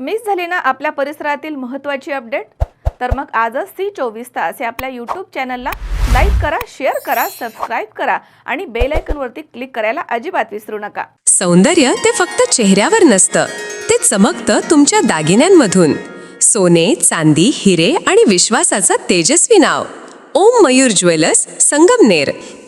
Miss झाली ना आपल्या परिसरातील महत्त्वाची अपडेट? तर मग आजच सी चोवीस तास हे आपल्या यूट्यूब चॅनलला लाईक करा शेअर करा सबस्क्राईब करा आणि बेल आयकनवरती क्लिक करायला अजिबात विसरू नका. सौंदर्य ते फक्त चेहऱ्यावर नसतं. ते चमकतं तुमच्या दागिन्यांमधून. सोने चांदी हिरे आणि विश्वासाचं तेजस्वी नाव. ओम मयूर ज्वेलर्स संगमनेर.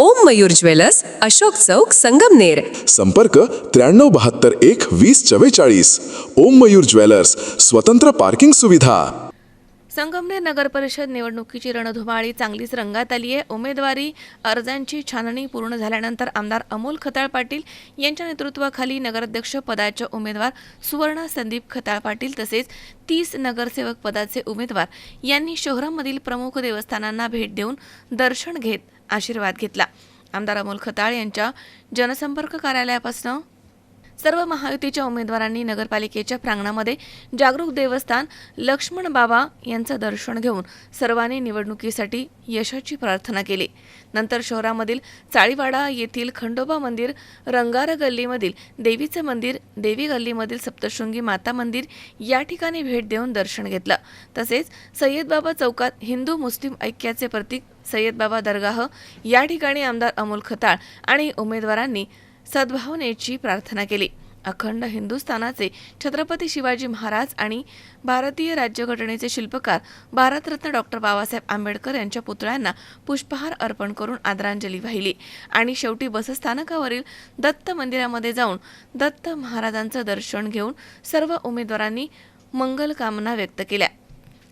ओम मयूर ज्वेलर्स अशोक चौक संगमनेर संपर्क त्र्याण्णव बहात्तर एक वीस चव्वेचाळीस. ओम मयूर ज्वेलर्स स्वतंत्र पार्किंग सुविधा. संगमनेर नगर परिषद निवडणुकीची रणधुमाळी चांगलीच रंगात आली आहे. उमेदवारी अर्जांची छाननी पूर्ण झाल्यानंतर आमदार अमोल खताळ पाटील यांच्या नेतृत्वाखाली नगराध्यक्ष पदाच्या उमेदवार सुवर्ण संदीप खताळ पाटील तसेच तीस नगरसेवक पदाचे उमेदवार यांनी शहरामधील प्रमुख देवस्थानांना भेट देऊन दर्शन घेत आशीर्वाद घेतला. आमदार अमोल खताळ यांच्या जनसंपर्क कार्यालयापासून सर्व महायुतीच्या उमेदवारांनी नगरपालिकेच्या प्रांगणामध्ये जागरूक देवस्थान लक्ष्मण बाबा यांचं दर्शन घेऊन सर्वांनी निवडणुकीसाठी यशाची प्रार्थना केली. नंतर शहरामधील चाळीवाडा येथील खंडोबा मंदिर रंगार गल्लीमधील देवीचं मंदिर देवी गल्लीमधील सप्तशृंगी माता मंदिर या ठिकाणी भेट देऊन दर्शन घेतलं. तसेच सय्यदबाबा चौकात हिंदू मुस्लिम ऐक्याचे प्रतीक सय्यदबाबा दर्गाह या ठिकाणी आमदार अमोल खताळ आणि उमेदवारांनी सद्भावनेची प्रार्थना केली. अखंड हिंदुस्थानाचे छत्रपती शिवाजी महाराज आणि भारतीय राज्यघटनेचे शिल्पकार भारतरत्न डॉक्टर बाबासाहेब आंबेडकर यांच्या पुतळ्यांना पुष्पहार अर्पण करून आदरांजली वाहिली. आणि शेवटी बसस्थानकावरील दत्त मंदिरामध्ये जाऊन दत्त महाराजांचं दर्शन घेऊन सर्व उमेदवारांनी मंगल कामना व्यक्त केल्या.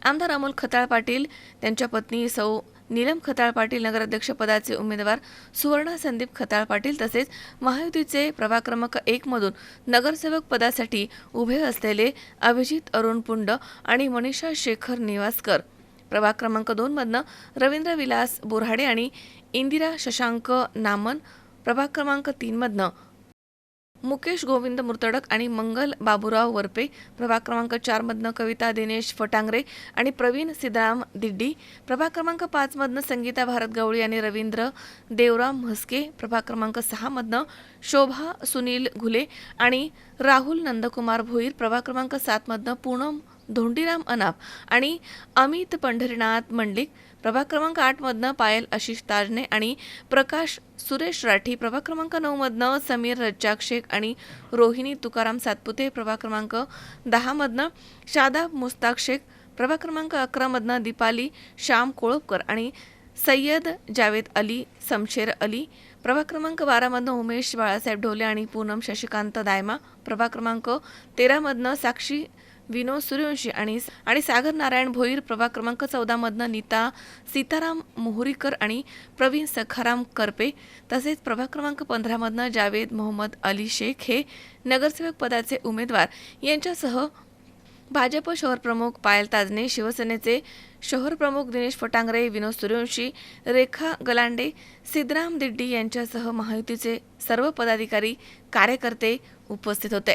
आमदार अमोल खताळ पाटील त्यांच्या पत्नी सौ नीलम खताळ पाटील नगराध्यक्ष पदाचे उमेदवार सुवर्णा संदीप खताळ पाटील तसेच महायुतीचे प्रभाग क्रमांक एक मधून नगरसेवक पदासाठी उभे असलेले अभिजित अरुण पुंड आणि मनीषा शेखर निवासकर. प्रभाग क्रमांक दोनमधनं रवींद्र विलास बोराडे आणि इंदिरा शशांक नामन प्रभाग क्रमांक तीनमधनं मुकेश गोविंद मुर्तडक आणि मंगल बाबुराव वरपे प्रभाग क्रमांक चारमधनं कविता दिनेश फटांगरे आणि प्रवीण सिद्धाराम दिड्डी. प्रभाग क्रमांक पाचमधनं संगीता भारत गवळी आणि रवींद्र देवराम म्हस्के. प्रभाग क्रमांक सहामधनं शोभा सुनील घुले आणि राहुल नंदकुमार भोईर. प्रभाग क्रमांक सातमधनं पूनम धोंडीराम अनाप आणि अमित पंढरीनाथ मंडलिक प्रभाग क्रमांक आठमधनं पायल आशिष ताजने आणि प्रकाश सुरेश राठी प्रभाग क्रमांक नऊमधनं समीर रज्जाक शेख आणि रोहिणी तुकाराम सातपुते प्रभाग क्रमांक दहामधनं शादाब मुस्ताक शेख प्रभाग क्रमांक अकरामधनं दीपाली श्याम कोळपकर आणि सय्यद जावेद अली समशेर अली प्रभाग क्रमांक बारामधनं उमेश बाळासाहेब ढोले आणि पूनम शशिकांत दायमा प्रभाग क्रमांक तेरामधनं साक्षी विनोद सूर्यवंशी आणि आणि सागर नारायण भोईर प्रभाग क्रमांक चौदामधनं नीता सीताराम मोहरीकर आणि प्रवीण सखाराम करपे तसेच प्रभाग क्रमांक पंधरामधनं जावेद मोहम्मद अली शेख हे नगरसेवक पदाचे उमेदवार. यांच्यासह भाजप शहर प्रमुख पायल ताजने शिवसेनेचे शहर प्रमुख दिनेश फटांगरे विनोद सूर्यवंशी रेखा गलांडे सिद्धराम दिड्डी यांच्यासह महायुतीचे सर्व पदाधिकारी कार्यकर्ते उपस्थित होते.